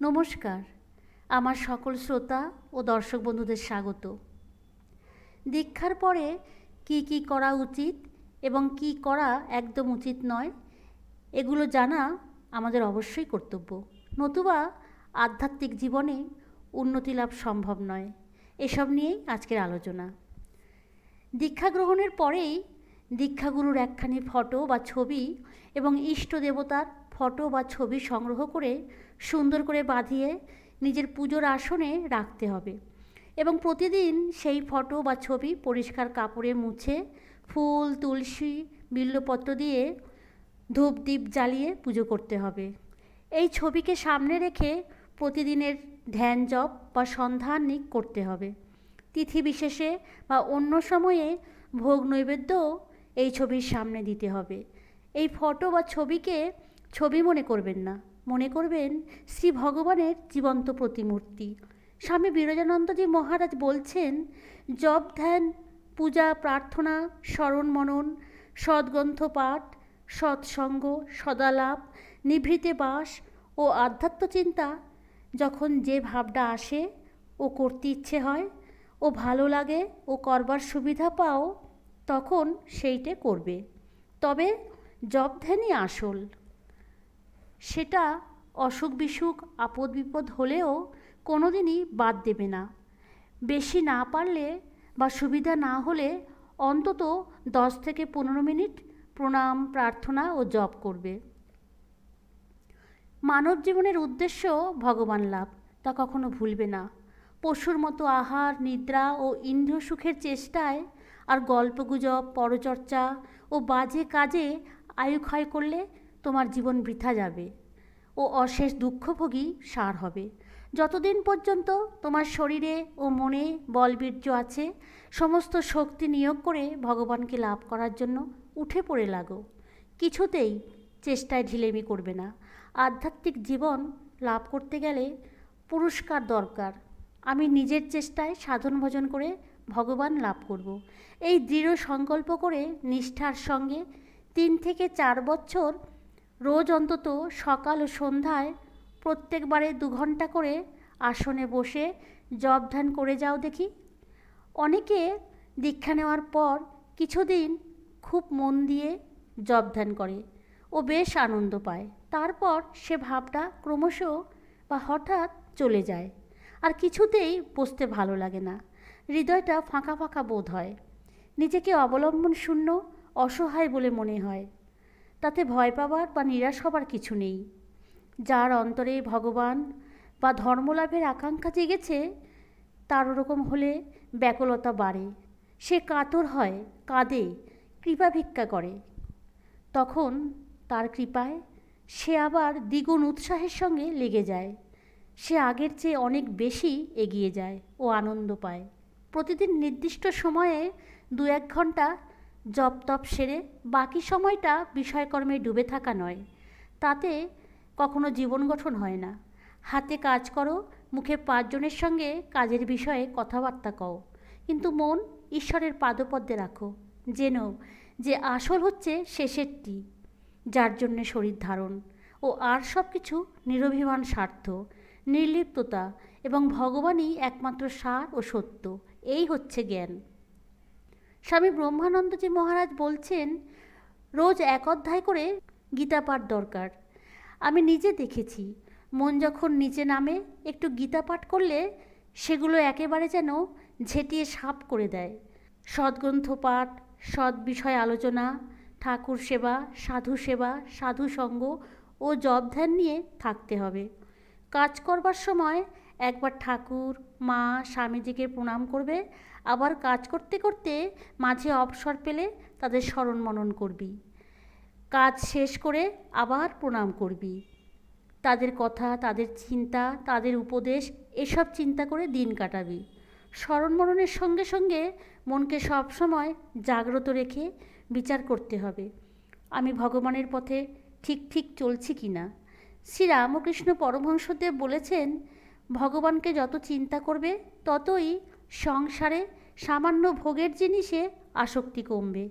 নমস্কার। আমার সকল শ্রোতা ও দর্শক বন্ধুদের স্বাগত। দীক্ষার পরে কি কি করা উচিত এবং কি করা একদম উচিত নয়, এগুলো জানা আমাদের অবশ্যই কর্তব্য। নতুবা আধ্যাত্মিক জীবনে উন্নতি লাভ সম্ভব নয়, এসব নিয়েই আজকের আলোচনা। দীক্ষা গ্রহণের পরেই দীক্ষাগুরুর একখানি ফটো বা ছবি এবং ইষ্ট দেবতার ফটো বা ছবি সংগ্রহ করে সুন্দর করে বাঁধিয়ে নিজের পুজোর আসনে রাখতে হবে। এবং প্রতিদিন সেই ফটো বা ছবি পরিষ্কার কাপড়ে মুছে ফুল, তুলসী, বিল্লপত্র দিয়ে ধূপ দ্বীপ জ্বালিয়ে পুজো করতে হবে। এই ছবিকে সামনে রেখে প্রতিদিনের ধ্যান জপ বা সন্ধানিক করতে হবে। তিথি বিশেষে বা অন্য সময়ে ভোগ নৈবেদ্যও এই ছবির সামনে দিতে হবে। এই ফটো বা ছবিকে ছবি মনে করবেন না। মনে করবেন শ্রী ভগবানের জীবন্ত প্রতিমূর্তি। স্বামী বিরজানন্দজি মহারাজ বলছেন, জপ ধ্যান, পূজা, প্রার্থনা, স্মরণ মনন, সদ্গ্রন্থ পাঠ, সৎসঙ্গ, সদালাপ, নিভৃতে বাস ও আধ্যাত্ম চিন্তা। যখন যে ভাবটা আসে, ও করতে ইচ্ছে হয়, ও ভালো লাগে, ও করবার সুবিধা পাও, তখন সেইটে করবে। তবে জব ধ্যানই আসল। সেটা অসুখ বিসুখ, আপদ বিপদ হলেও কোনো দিনই বাদ দেবে না। বেশি না পারলে বা সুবিধা না হলে অন্তত দশ থেকে পনেরো মিনিট প্রণাম, প্রার্থনা ও জপ করবে। মানব জীবনের উদ্দেশ্য ভগবান লাভ, তা কখনো ভুলবে না। পশুর মতো আহার, নিদ্রা ও ইন্দ্র সুখের চেষ্টায় আর গল্পগুজব, পরচর্চা ও বাজে কাজে আয়ু ক্ষয় করলে তোমার জীবন বৃথা যাবে ও অশেষ দুঃখভোগী সার হবে। যতদিন পর্যন্ত তোমার শরীরে ও মনে বলবীর্য আছে, সমস্ত শক্তি নিয়োগ করে ভগবানকে লাভ করার জন্য উঠে পড়ে লাগো। কিছুতেই চেষ্টায় ঢিলেমি করবে না। আধ্যাত্মিক জীবন লাভ করতে গেলে পুরস্কার দরকার। আমি নিজের চেষ্টায় সাধন ভজন করে ভগবান লাভ করব। এই দৃঢ় সংকল্প করে নিষ্ঠার সঙ্গে তিন থেকে চার বছর রোজ অন্তত সকাল ও সন্ধ্যায় প্রত্যেকবারে দু ঘণ্টা করে আসনে বসে জব ধ্যান করে যাও দেখি। অনেকে দীক্ষা নেওয়ার পর কিছুদিন খুব মন দিয়ে জব ধ্যান করে ও বেশ আনন্দ পায়। তারপর সে ভাবটা ক্রমশ বা হঠাৎ চলে যায়। আর কিছুতেই বসতে ভালো লাগে না। হৃদয়টা ফাঁকা ফাঁকা বোধ হয়। নিজেকে অবলম্বন শূন্য অসহায় বলে মনে হয়। তাতে ভয় পাবার বা নিরাশ হবার কিছু নেই। যার অন্তরে ভগবান বা ধর্মলাভের আকাঙ্ক্ষা জেগেছে, তার ওরকম হলে ব্যাকুলতা বাড়ে। সে কাতর হয়, কাঁদে, কৃপা ভিক্ষা করে। তখন তার কৃপায় সে আবার দ্বিগুণ উৎসাহের সঙ্গে লেগে যায়। সে আগের চেয়ে অনেক বেশি এগিয়ে যায় ও আনন্দ পায়। প্রতিদিন নির্দিষ্ট সময়ে দু এক ঘণ্টা জপ তপ সেরে বাকি সময়টা বিষয়কর্মে ডুবে থাকা নয়। তাতে কখনো জীবন গঠন হয় না। হাতে কাজ করো, মুখে পাঁচজনের সঙ্গে কাজের বিষয়ে কথাবার্তা কও। কিন্তু মন ঈশ্বরের পাদপদ্মে রাখো। যেন যে আসল হচ্ছে শেষেরটি, যার জন্যে শরীর ধারণ ও আর সব কিছু নিরভিমান স্বার্থ, নির্লিপ্ততা এবং ভগবানই একমাত্র সার ও সত্য। এই হচ্ছে জ্ঞান। স্বামী ব্রহ্মানন্দজি মহারাজ বলছেন, রোজ এক অধ্যায় করে গীতা পাঠ দরকার। আমি নিজে দেখেছি। মন যখন নিচে নামে, একটু গীতা পাঠ করলে সেগুলো একেবারে যেন ঝেঁটিয়ে সাপ করে দেয়। সদ্গ্রন্থ পাঠ, সৎ বিষয় আলোচনা, ঠাকুর সেবা, সাধু সেবা সাধু সঙ্গ ও জব ধ্যান নিয়ে থাকতে হবে। কাজ করবার সময় একবার ঠাকুর, মা, স্বামীজিকে প্রণাম করবে। আবার কাজ করতে করতে মাঝে অবসর পেলে তাদের স্মরণ মনন করবি। কাজ শেষ করে আবার প্রণাম করবি। তাদের কথা, তাদের চিন্তা, তাদের উপদেশ, এসব চিন্তা করে দিন কাটাবি। স্মরণ মননের সঙ্গে সঙ্গে মনকে সবসময় জাগ্রত রেখে বিচার করতে হবে। আমি ভগবানের পথে ঠিক ঠিক চলছি কি না শ্রী রামকৃষ্ণ পরমহংসদেব বলেছেন ভগবানকে যত চিন্তা করবে, ততই সংসারে সামান্য ভোগের জিনিসে আসক্তি কমবে।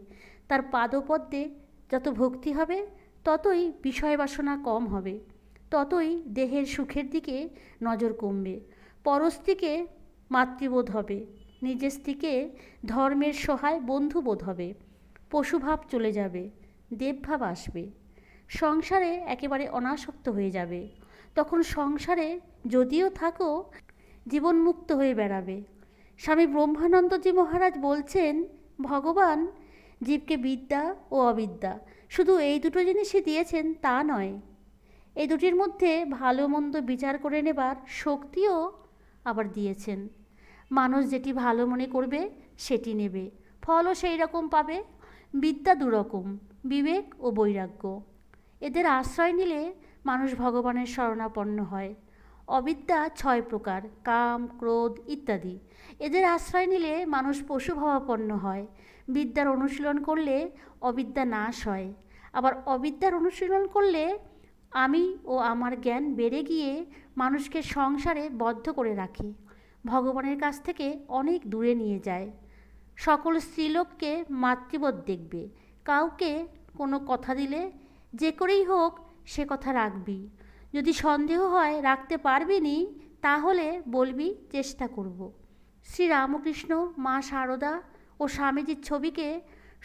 তার পাদপদ্মে যত ভক্তি হবে, ততই বিষয় বাসনা কম হবে। ততই দেহের সুখের দিকে নজর কমবে। পরস্ত্রীকে মাতৃবোধ হবে। নিজের স্ত্রীকে ধর্মের সহায় বন্ধু বোধ হবে। পশুভাব চলে যাবে। দেবভাব আসবে। সংসারে একেবারে অনাসক্ত হয়ে যাবে। তখন সংসারে যদিও থাকো জীবনমুক্ত হয়ে বেড়াবে। স্বামী ব্রহ্মানন্দজি মহারাজ বলছেন, ভগবান জীবকে বিদ্যা ও অবিদ্যা, শুধু এই দুটো জিনিসই দিয়েছেন তা নয়। এই দুটির মধ্যে ভালো মন্দ বিচার করে নেবার শক্তিও আবার দিয়েছেন। মানুষ যেটি ভালো মনে করবে, সেটি নেবে। ফলও সেই রকম পাবে। বিদ্যা দুরকম, বিবেক ও বৈরাগ্য। এদের আশ্রয় নিলে মানুষ ভগবানের শরণাপন্ন হয়। অবিদ্যা ছয় প্রকার, কাম, ক্রোধ ইত্যাদি। এদের আশ্রয় নিলে মানুষ পশুভাবাপন্ন হয়। বিদ্যার অনুশীলন করলে অবিদ্যা নাশ হয়। আবার অবিদ্যার অনুশীলন করলে আমি ও আমার জ্ঞান বেড়ে গিয়ে মানুষকে সংসারে বদ্ধ করে রাখে। ভগবানের কাছ থেকে অনেক দূরে নিয়ে যায়। সকল স্ত্রীলোককে মাতৃবোধ দেখবে। কাউকে কোনো কথা দিলে যে করেই হোক সে কথা রাখবি। যদি সন্দেহ হয় রাখতে পারবি নি তাহলে বলবি চেষ্টা করব। শ্রী রামকৃষ্ণ মা শারদা ও স্বামীজির ছবিকে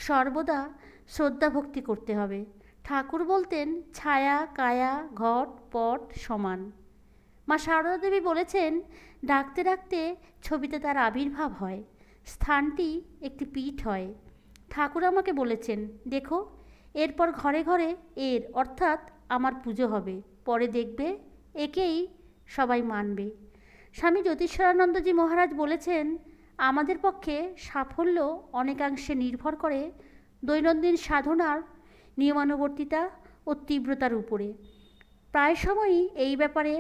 সর্বদা শ্রদ্ধা ভক্তি করতে হবে। ঠাকুর বলতেন, ছায়া, কায়া, ঘট, পট সমান। মা সারদা দেবী বলেছেন, ডাকতে ডাকতে ছবিতে তার আবির্ভাব হয়, স্থানটি একটি পীঠ হয়। ঠাকুর আমাকে বলেছেন, দেখো, এরপর ঘরে ঘরে এর, অর্থাৎ আমার পুজো হবে। পরে দেখবে একেই সবাই মানবে। স্বামী জ্যোতিষানন্দজি মহারাজ বলেছেন, আমাদের পক্ষে সাফল্য অনেকাংশে নির্ভর করে দৈনন্দিন সাধনার নিয়মানুবর্তিতা ও তীব্রতার উপরে। প্রায় সময়ই এই ব্যাপারে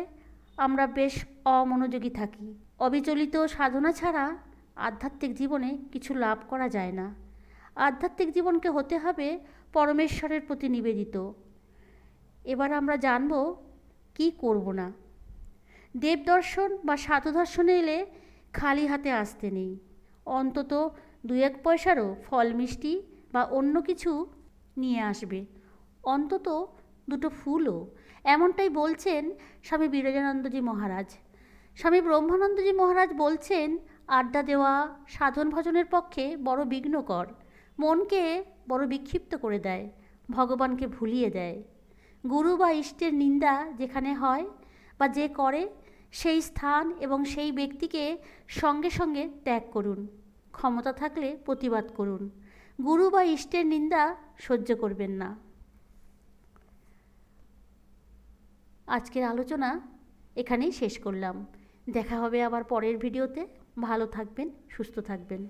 আমরা বেশ অমনোযোগী থাকি। অবিচলিত সাধনা ছাড়া আধ্যাত্মিক জীবনে কিছু লাভ করা যায় না। আধ্যাত্মিক জীবনকে হতে হবে পরমেশ্বরের প্রতি নিবেদিত। এবার আমরা জানব কি করব না। দেবদর্শন বা সাধু দর্শনে এলে খালি হাতে আসতে নেই। অন্তত দু এক পয়সারও ফল মিষ্টি বা অন্য কিছু নিয়ে আসবে। অন্তত দুটো ফুলও, এমনটাই বলছেন স্বামী বিরজানন্দজি মহারাজ। স্বামী ব্রহ্মানন্দজি মহারাজ বলছেন, আড্ডা দেওয়া সাধন ভজনের পক্ষে বড় বিঘ্নকর। মনকে বড় বিক্ষিপ্ত করে দেয়, ভগবানকে ভুলিয়ে দেয়। গুরু বা ইষ্টের নিন্দা যেখানে হয় বা যে করে, সেই স্থান এবং সেই ব্যক্তিকে সঙ্গে সঙ্গে ত্যাগ করুন। ক্ষমতা থাকলে প্রতিবাদ করুন। গুরু বা ইষ্টের নিন্দা সহ্য করবেন না। আজকের আলোচনা এখানেই শেষ করলাম। দেখা হবে আবার পরের ভিডিওতে। ভালো থাকবেন, সুস্থ থাকবেন।